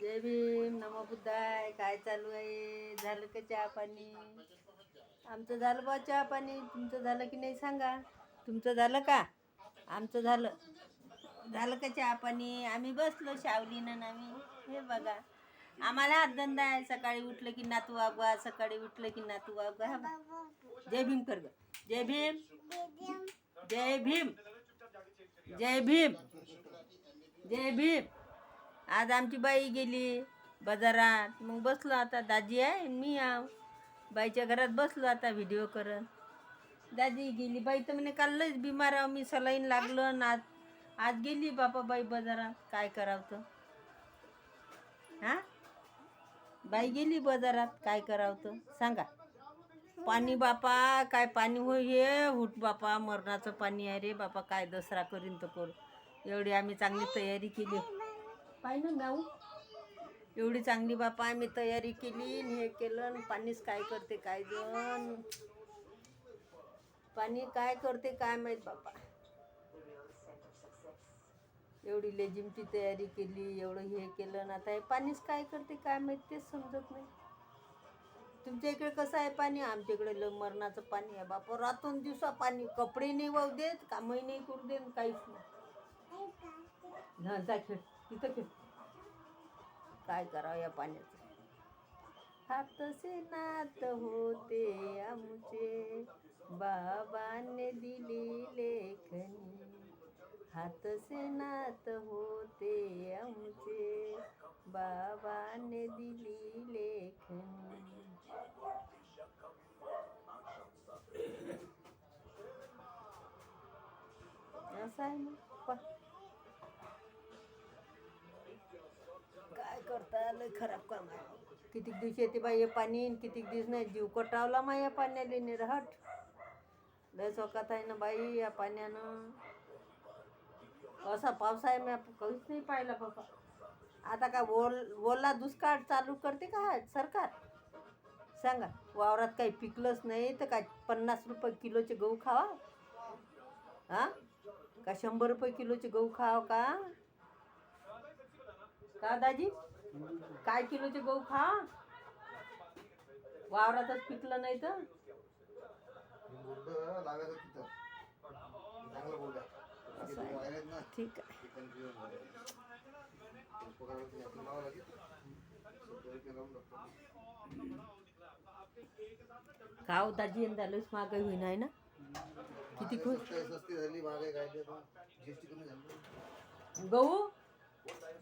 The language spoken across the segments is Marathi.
जय भीम नमो बुद्धाय. काय चालू आहे? झालं का चहा पाणी? आमचं झालं बा चहा पाणी. तुमचं झालं की नाही सांगा. तुमचं झालं का? आमचं झालं. झालं का चहा पाणी? आम्ही बसलो शावलीनं आम्ही. हे बघा. आम्हाला हात धंदा आहे. सकाळी उठलं की नातू वागवा सकाळी उठलं की नातू वागवा. हा जय भीम कर ग. जय भीम. जय भीम. जय भीम. जय भीम. आज आमची बाई गेली बाजारात. मग बसलो आता. दाजी आहे आणि मी आव बाईच्या घरात बसलो आता व्हिडिओ करत दाजी गेली. बाई तर म्हणे काल लईच बिमार आहो. मी सलाईन लागलं आणि आज आज गेली बापा बाई बाजारात. काय करावं तर? हा? बाई गेली बाजारात. काय करावं तर? सांगा. पाणी बापा काय पाणी हो हे? हुट बापा मरणाचं पाणी आहे रे बापा. काय दसरा करीन तर करू. एवढी आम्ही चांगली तयारी केली. पाहिजे ना जाऊ एवढी चांगली बापा आम्ही तयारी केली आणि हे केलं पाणीच काय करते काय जण. पाणी काय करते काय माहीत बापा. एवढी लेजिमची तयारी केली एवढं हे केलं आणि आता हे पाणीच काय करते काय माहीत तेच समजत नाही. तुमच्या इकडे कसं आहे पाणी? आमच्या इकडे लय मरणाचं पाणी आहे बापा. रातून दिवसा पाणी कपडे नाही वाहू देत कामही नाही करू देत काहीच नाही. जा खेळ. तिथं खेळ काय करावं या पाण्याचं? हात से नात होते आमचे. बाबाने दिली लेखनी हात से नात होते आमचे. बाबाने दिली लेखनी असं आहे मग करता लय खराब काम आहे कितीक दिवस येते बाई हे पाणी आणि कितीक दिवस नाही जीव कटावला मा या पाण्याला निरहट लय चौकात आहे ना बाई या पाण्यानं. असा पाऊस आहे मी काहीच नाही पाहिला बाबा. आता का ओल ओला दुष्काळ चालू करते का हा सरकार? सांगा वावरात काही पिकलंच नाही तर काय पन्नास रुपये किलोचे गहू खावा? हा का शंभर रुपये किलोचे गहू खाव का? का दाजी काय किलोचे गहू खा? वावरातच पिकलं नाही तर? ठीक आहे. ते कन्फ्युजन झाले पगाराला ते आपण लावावं लागेल सगळं ते लावून टाकतो. खाव दाजी यंदा लयच महागाई होईन आहे ना किती खुश गहू गहू बी कमी होतं पीक जास्त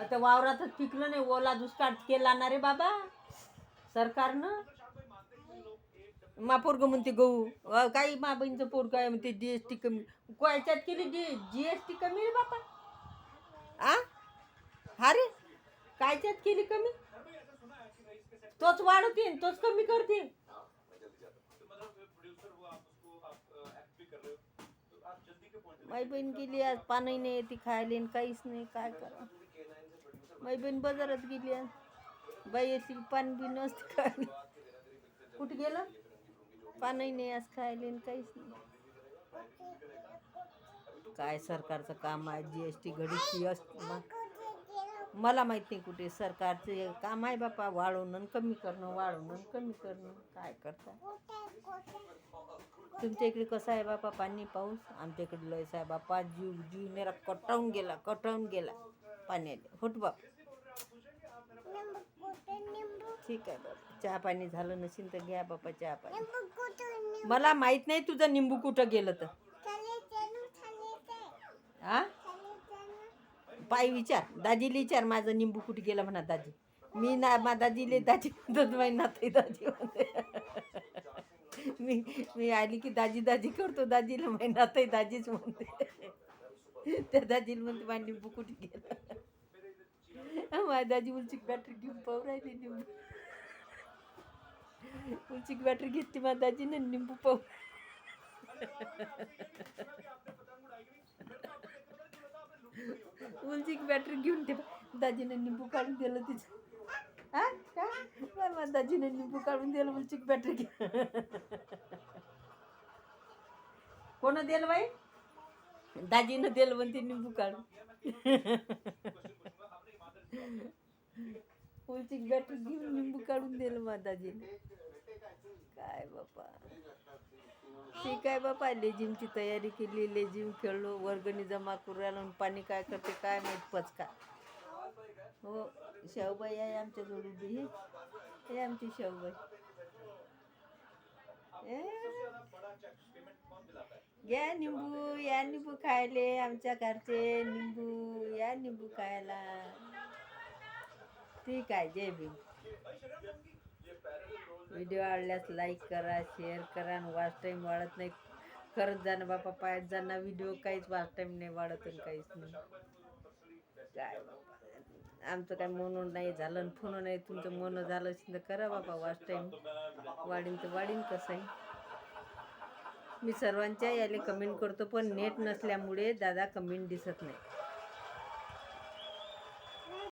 आता वावरातच पिकलं नाही ओला दुष्काळ केला ना रे बाबा. सरकारनं. मा पोरग म्हणते गहू. काही मा बहिणीचं पोरग आहे म्हणते जी एस टी कमी. कोयच्यात केली जी जी एस टी कमी रे बाबा. आ? हा रे? कायच्यात केली कमी? तोच वाढवते आणि तोच कमी करते माई बहीण गेली आज पाणी नाही ती खायला काहीच नाही काय करा? माई बहीण बाजारात गेली आज. बाई अशी पाणी बी नसते काय कुठे गेलं? पाणी नाही आज खायला काहीच नाही. काय सरकारचं काम आहे? जी एस टी घडीची असते मला माहीत नाही कुठे सरकारचं काम आहे बापा वाढवणं कमी करणं वाढवणं कमी करणं. काय करता? तुमच्या इकडे कसं आहे बापा पाणी पाऊस? आमच्या इकडे लयच आहे बापा जीव जीव मेरा कटावून गेला कटावून गेला पाण्याने. होट बाप. ठीक आहे बाबा चहा पाणी झालं नसेल तर घ्या बापा चहा पाणी. मला माहीत नाही तुझं निंबू कुठं गेलं तर. हा पाय विचार. दाजीला विचार माझं निंबू कुठे गेलं म्हणा दाजी. मी ना मा दाजीले दाजी म्हणत माही नाते दाजी. म्हणते मी मी आली की दाजी दाजी करतो. दाजीला माही नाते दाजीच म्हणते. त्या दाजीला म्हणते माझ्या निंबू कुठे गेलं? माझ्या दाजी उलची बॅटरी घेऊन पाहू राहिली निंबू. उलची बॅटरी घेतली माझ्या दाजीने निंबू पाहू. उलची बॅटरी घेऊन ते दाजीने निंबू काढून दिलं तिचं. हा? काय बरं मग दाजीने निंबू काढून दिलं उलची बॅटरी घे. कोण दिलं बाई? दाजीनं दिलं म्हणते निंबू काढून. उलची बॅटरी घेऊन निंबू काढून दिलं माताजीने काय बापा? ठीक आहे बापा लेझिमची तयारी केली लेझिम खेळलो वर्गणी जमा करू राहिलो पाणी काय करते काय माहीत पचका. हो शेवबाई आहे आमच्या जोडी हे. आमची शेवबाई ए, घ्या निंबू या निंबू खायले आमच्या घरचे निंबू या निंबू खायला. ठीक आहे जय भीम. व्हिडिओ आवडल्यास लाईक करा शेअर करा आणि वाच टाईम वाढत नाही. करत जाणं बापा पायात जाणं व्हिडिओ काहीच वाच टाईम नाही वाढत आणि काहीच नाही. काय आमचं काय म्हणून नाही झालं आणि फोन नाही तुमचं मन झालं असेल तर करा बापा वाच टाईम वाढीन तर वाढीन कसं आहे. मी सर्वांच्या याले कमेंट करतो पण नेट नसल्यामुळे दादा कमेंट दिसत नाही.